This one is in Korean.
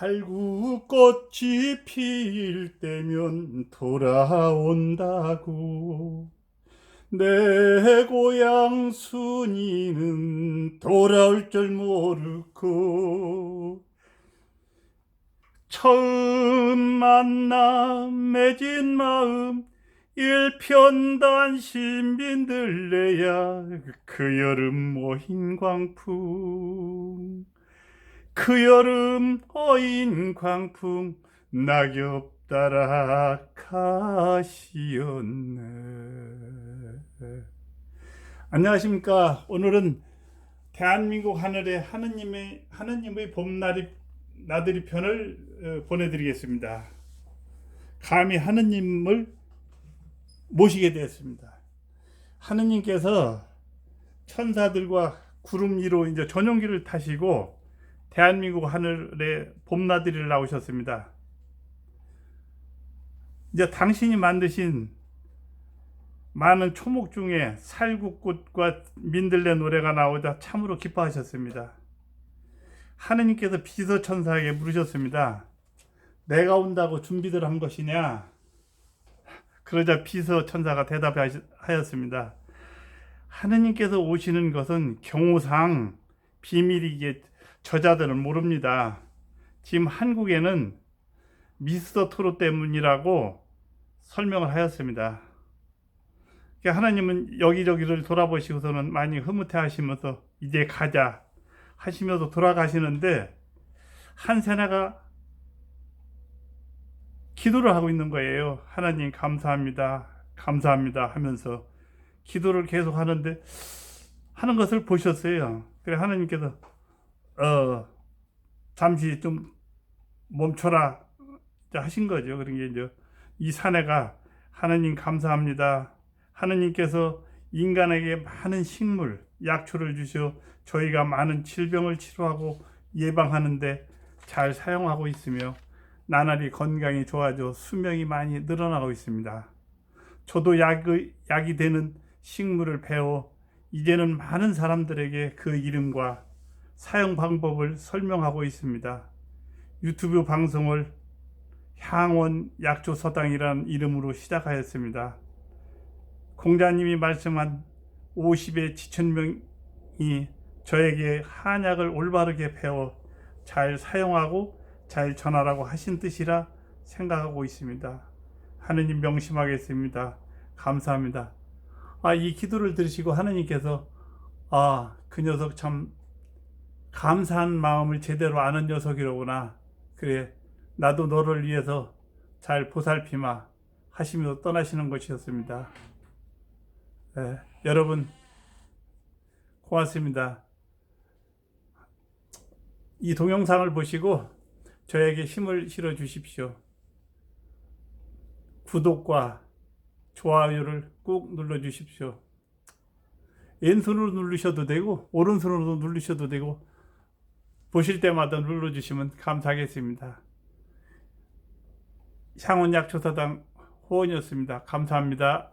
살구꽃이 필 때면 돌아온다고. 내 고향 순이는 돌아올 줄 모르고 처음 만나 맺은 마음 일편단심 빈들레야 그 여름 모인 광풍 그 여름 어인 광풍 낙엽 따라 가시었네. 안녕하십니까. 오늘은 대한민국 하늘에 하느님의 하느님의 봄날이 나들이 편을 어, 보내드리겠습니다. 감히 하느님을 모시게 되었습니다. 하느님께서 천사들과 구름 위로 이제 전용기를 타시고 대한민국 하늘에 봄나들이를 나오셨습니다. 이제 당신이 만드신 많은 초목 중에 살구꽃과 민들레 노래가 나오자 참으로 기뻐하셨습니다. 하느님께서 비서천사에게 물으셨습니다. 내가 온다고 준비들 한 것이냐? 그러자 비서천사가 대답하였습니다. 하느님께서 오시는 것은 경호상 비밀이게 저자들은 모릅니다. 지금 한국에는 미스터 트롯 때문이라고 설명을 하였습니다. 그러니까 하나님은 여기저기를 돌아보시고서는 많이 흐뭇해 하시면서 이제 가자 하시면서 돌아가시는데 한 세나가 기도를 하고 있는 거예요. 하나님 감사합니다. 감사합니다 하면서 기도를 계속 하는데 하는 것을 보셨어요. 그래 하나님께서 어 잠시 좀 멈춰라 하신 거죠. 그런 게 이제 이 사내가 하나님 감사합니다. 하나님께서 인간에게 많은 식물, 약초를 주셔 저희가 많은 질병을 치료하고 예방하는데 잘 사용하고 있으며 나날이 건강이 좋아져 수명이 많이 늘어나고 있습니다. 저도 약의, 약이 되는 식물을 배워 이제는 많은 사람들에게 그 이름과 사용 방법을 설명하고 있습니다. 유튜브 방송을 향원 약초 서당이라는 이름으로 시작하였습니다. 공자님이 말씀한 50의 지천 명이 저에게 한약을 올바르게 배워 잘 사용하고 잘 전하라고 하신 뜻이라 생각하고 있습니다. 하느님 명심하겠습니다. 감사합니다. 아, 이 기도를 들으시고 하느님께서 아, 그 녀석 참 감사한 마음을 제대로 아는 녀석이로구나. 그래, 나도 너를 위해서 잘 보살피마 하시면서 떠나시는 것이었습니다. 네, 여러분, 고맙습니다. 이 동영상을 보시고 저에게 힘을 실어 주십시오. 구독과 좋아요를 꾹 눌러 주십시오. 왼손으로 누르셔도 되고 오른손으로 누르셔도 되고 보실 때마다 눌러주시면 감사하겠습니다. 향원약초사당 호원이었습니다. 감사합니다.